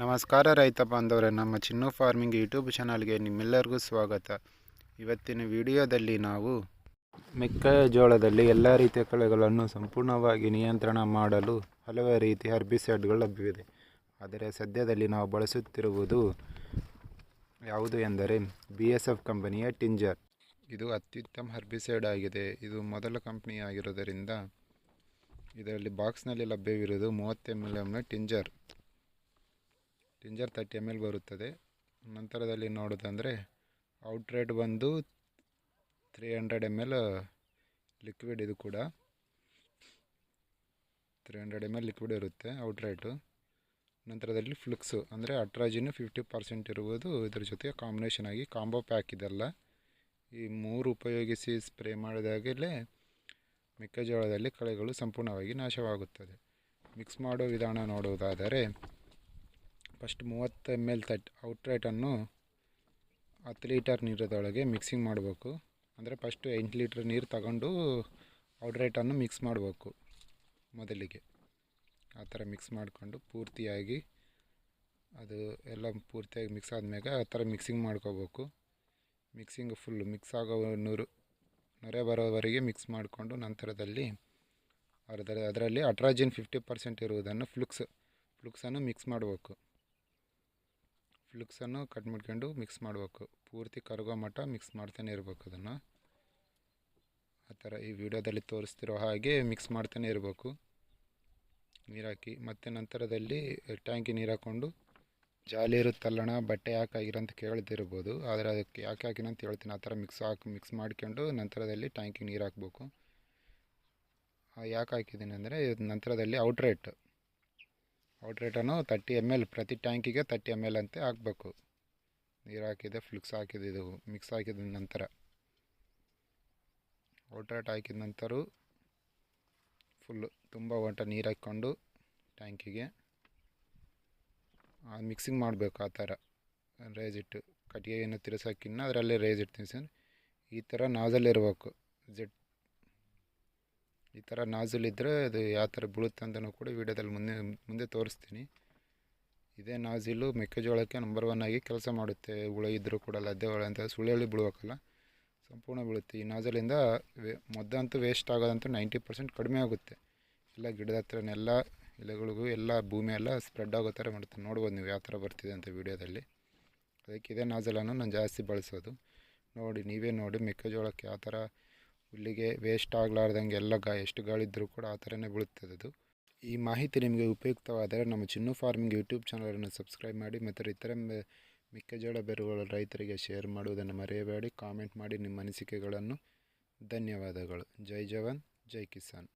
ನಮಸ್ಕಾರ ರೈತ ಬಾಂಧವರೇ, ನಮ್ಮ ಚಿನ್ನು ಫಾರ್ಮಿಂಗ್ ಯೂಟ್ಯೂಬ್ ಚಾನಲ್ಗೆ ನಿಮ್ಮೆಲ್ಲರಿಗೂ ಸ್ವಾಗತ. ಇವತ್ತಿನ ವಿಡಿಯೋದಲ್ಲಿ ನಾವು ಮೆಕ್ಕೆಜೋಳದಲ್ಲಿ ಎಲ್ಲ ರೀತಿಯ ಕಳೆಗಳನ್ನು ಸಂಪೂರ್ಣವಾಗಿ ನಿಯಂತ್ರಣ ಮಾಡಲು ಹಲವು ರೀತಿಯ ಹರ್ಬಿಸೈಡ್ಗಳು ಲಭ್ಯವಿದೆ. ಆದರೆ ಸದ್ಯದಲ್ಲಿ ನಾವು ಬಳಸುತ್ತಿರುವುದು ಯಾವುದು ಎಂದರೆ ಬಿ ಎಸ್ ಎಫ್ ಕಂಪನಿಯ ಟಿಂಜರ್. ಇದು ಅತ್ಯುತ್ತಮ ಹರ್ಬಿಸೈಡ್ ಆಗಿದೆ. ಇದು ಮೊದಲ ಕಂಪನಿ ಆಗಿರೋದರಿಂದ ಇದರಲ್ಲಿ ಬಾಕ್ಸ್ನಲ್ಲಿ ಲಭ್ಯವಿರುವುದು ಮೂವತ್ತು ಎಂ ಎಲ್ ಎಮ್ನ ಟಿಂಜರ್. ಟಿಂಜರ್ ತರ್ಟಿ ಎಂ ಎಲ್ ಬರುತ್ತದೆ. ನಂತರದಲ್ಲಿ ನೋಡೋದಂದರೆ ಔಟ್ರೇಟ್ ಬಂದು three hundred M L liquid ಇದು ಕೂಡ. Three hundred M L liquid ಇರುತ್ತೆ ಔಟ್ ಔಟ್ರೇಟು ನಂತರದಲ್ಲಿ ಫ್ಲುಕ್ಸು ಅಂದರೆ ಅಟ್ರಾಜಿನು ಫಿಫ್ಟಿ ಪರ್ಸೆಂಟ್ ಇರುವುದು ಇದ್ರ ಜೊತೆಗೆ ಕಾಂಬಿನೇಷನ್ ಆಗಿ ಕಾಂಬೋ ಪ್ಯಾಕ್ ಇದೆಲ್ಲ. ಈ ಮೂರು ಉಪಯೋಗಿಸಿ ಸ್ಪ್ರೇ ಮಾಡಿದಾಗಲೇ ಮೆಕ್ಕೆಜೋಳದಲ್ಲಿ ಕಳೆಗಳು ಸಂಪೂರ್ಣವಾಗಿ ನಾಶವಾಗುತ್ತದೆ. ಮಿಕ್ಸ್ ಮಾಡೋ ವಿಧಾನ ನೋಡುವುದಾದರೆ ಫಸ್ಟ್ ಮೂವತ್ತು ಎಂ ಎಲ್ ತಟ್ ಔಟ್ರೇಟನ್ನು ಹತ್ತು ಲೀಟರ್ ನೀರದೊಳಗೆ ಮಿಕ್ಸಿಂಗ್ ಮಾಡಬೇಕು. ಅಂದರೆ ಫಸ್ಟು ಎಂಟು ಲೀಟ್ರ್ ನೀರು ತಗೊಂಡು ಔಟ್ರೇಟನ್ನು ಮಿಕ್ಸ್ ಮಾಡಬೇಕು ಮೊದಲಿಗೆ. ಆ ಥರ ಮಿಕ್ಸ್ ಮಾಡಿಕೊಂಡು ಪೂರ್ತಿಯಾಗಿ ಅದು ಎಲ್ಲ ಪೂರ್ತಿಯಾಗಿ ಮಿಕ್ಸ್ ಆದಮೇಲೆ ಆ ಥರ ಮಿಕ್ಸಿಂಗ್ ಮಾಡ್ಕೋಬೇಕು. ಮಿಕ್ಸಿಂಗ್ ಫುಲ್ಲು ಮಿಕ್ಸ್ ಆಗೋ ನೂರು, ನೊರೆ ಬರೋವರೆಗೆ ಮಿಕ್ಸ್ ಮಾಡಿಕೊಂಡು ನಂತರದಲ್ಲಿ ಅದರ ಅದರಲ್ಲಿ ಅಟ್ರಾಜಿನ್ ಫಿಫ್ಟಿ ಪರ್ಸೆಂಟ್ ಇರುವುದನ್ನು ಫ್ಲುಕ್ಸ್ ಫ್ಲುಕ್ಸನ್ನು ಮಿಕ್ಸ್ ಮಾಡಬೇಕು. ಫ್ಲುಕ್ಸನ್ನು ಕಟ್ ಮಾಡ್ಕೊಂಡು ಮಿಕ್ಸ್ ಮಾಡಬೇಕು. ಪೂರ್ತಿ ಕರಗೋ ಮಟ್ಟ ಮಿಕ್ಸ್ ಮಾಡ್ತಾನೆ ಇರಬೇಕು ಅದನ್ನು. ಆ ಥರ ಈ ವಿಡಿಯೋದಲ್ಲಿ ತೋರಿಸ್ತಿರೋ ಹಾಗೆ ಮಿಕ್ಸ್ ಮಾಡ್ತಾನೆ ಇರಬೇಕು. ನೀರಾಕಿ ಮತ್ತು ನಂತರದಲ್ಲಿ ಟ್ಯಾಂಕಿ ನೀರು ಹಾಕ್ಕೊಂಡು ಜಾಲಿ ಇರುತ್ತಲ್ಲಣ ಬಟ್ಟೆ ಯಾಕೆ ಅಂತ ಕೇಳ್ತಿರ್ಬೋದು ಆದರೆ ಅದಕ್ಕೆ ಯಾಕೆ ಹಾಕಿನ ಅಂತ ಹೇಳ್ತೀನಿ. ಆ ಥರ ಮಿಕ್ಸ್ ಹಾಕಿ ಮಿಕ್ಸ್ ಮಾಡ್ಕೊಂಡು ನಂತರದಲ್ಲಿ ಟ್ಯಾಂಕಿಗೆ ನೀರು ಹಾಕ್ಬೇಕು. ಯಾಕೆ ಹಾಕಿದ್ದೀನಿ ಅಂದರೆ ನಂತರದಲ್ಲಿ ಔಟ್ರೇಟ್ ಔಟ್ರೇಟನ್ನು ತರ್ಟಿ ಎಂ ಎಲ್ ಪ್ರತಿ ಟ್ಯಾಂಕಿಗೆ ತರ್ಟಿ ಎಂ ಎಲ್ ಅಂತ ಹಾಕಬೇಕು. ನೀರು ಹಾಕಿದೆ ಫ್ಲಿಕ್ಸ್ ಹಾಕಿದೆ, ಇದು ಮಿಕ್ಸ್ ಹಾಕಿದ ನಂತರ. ಔಟ್ರೇಟ್ ಹಾಕಿದ ನಂತರ ಫುಲ್ಲು ತುಂಬ ಒಟ ನೀರು ಹಾಕ್ಕೊಂಡು ಟ್ಯಾಂಕಿಗೆ ಮಿಕ್ಸಿಂಗ್ ಮಾಡಬೇಕು ಆ ಥರ. ರೇಜ್ ಇಟ್ಟು ಏನು ತಿರ್ಸೋಕ್ಕಿನ್ನ ಅದರಲ್ಲೇ ರೇಸ್ ಇಟ್ಟು ಈ ಥರ ನಾಜಲ್ಲಿರ್ಬೇಕು ಇರಬೇಕು. ಜೆಟ್ ಈ ಥರ ನಾಜಲ್ ಇದ್ದರೆ ಅದು ಯಾವ ಥರ ಬೀಳುತ್ತೆ ಅಂತಲೂ ಕೂಡ ವೀಡಿಯೋದಲ್ಲಿ ಮುಂದೆ ಮುಂದೆ ತೋರಿಸ್ತೀನಿ. ಇದೇ ನಾಜಿಲು ಮೆಕ್ಕೆಜೋಳಕ್ಕೆ ನಂಬರ್ ಒನ್ ಆಗಿ ಕೆಲಸ ಮಾಡುತ್ತೆ. ಹುಳ ಇದ್ದರೂ ಕೂಡ ಲದ್ದೆ ಹುಳ ಅಂತ ಸುಳಿಯಲ್ಲಿ ಬೀಳಬೇಕಲ್ಲ, ಸಂಪೂರ್ಣ ಬೀಳುತ್ತೆ. ಈ ನಾಜಲಿಂದ ವೇ ಮೊದ್ದಂತೂ ವೇಸ್ಟ್ ಆಗೋದಂತೂ ನೈಂಟಿ ಪರ್ಸೆಂಟ್ ಕಡಿಮೆ ಆಗುತ್ತೆ. ಎಲ್ಲ ಗಿಡದ ಹತ್ರನೆಲ್ಲ ಎಲೆಗಳಿಗೂ ಎಲ್ಲ ಭೂಮಿ ಎಲ್ಲ ಸ್ಪ್ರೆಡ್ ಆಗೋ ಥರ ಮಾಡುತ್ತೆ. ನೋಡ್ಬೋದು ನೀವು ಯಾವ ಥರ ಬರ್ತಿದೆ ಅಂತ ವೀಡಿಯೋದಲ್ಲಿ. ಅದಕ್ಕೆ ಇದೇ ನಾಜಲನ್ನು ನಾನು ಜಾಸ್ತಿ ಬಳಸೋದು. ನೋಡಿ, ನೀವೇ ನೋಡಿ ಮೆಕ್ಕೆಜೋಳಕ್ಕೆ ಯಾವ ಥರ ಹುಲ್ಲಿಗೆ ವೇಸ್ಟ್ ಆಗಲಾರ್ದಂಗೆ ಎಲ್ಲ ಗಾ, ಎಷ್ಟು ಗಾಳಿ ಇದ್ದರೂ ಕೂಡ ಆ ಥರನೇ ಬೀಳುತ್ತದೆ ಅದು. ಈ ಮಾಹಿತಿ ನಿಮಗೆ ಉಪಯುಕ್ತವಾದರೆ ನಮ್ಮ ಚಿನ್ನು ಫಾರ್ಮಿಂಗ್ ಯೂಟ್ಯೂಬ್ ಚಾನಲನ್ನು ಸಬ್ಸ್ಕ್ರೈಬ್ ಮಾಡಿ ಮತ್ತು ಇತರ ಮೆಕ್ಕೆಜೋಳ ಬೇರುಗಳ ರೈತರಿಗೆ ಶೇರ್ ಮಾಡುವುದನ್ನು ಮರೆಯಬೇಡಿ. ಕಾಮೆಂಟ್ ಮಾಡಿ ನಿಮ್ಮ ಅನಿಸಿಕೆಗಳನ್ನು. ಧನ್ಯವಾದಗಳು. ಜೈ ಜವಾನ್, ಜೈ ಕಿಸಾನ್.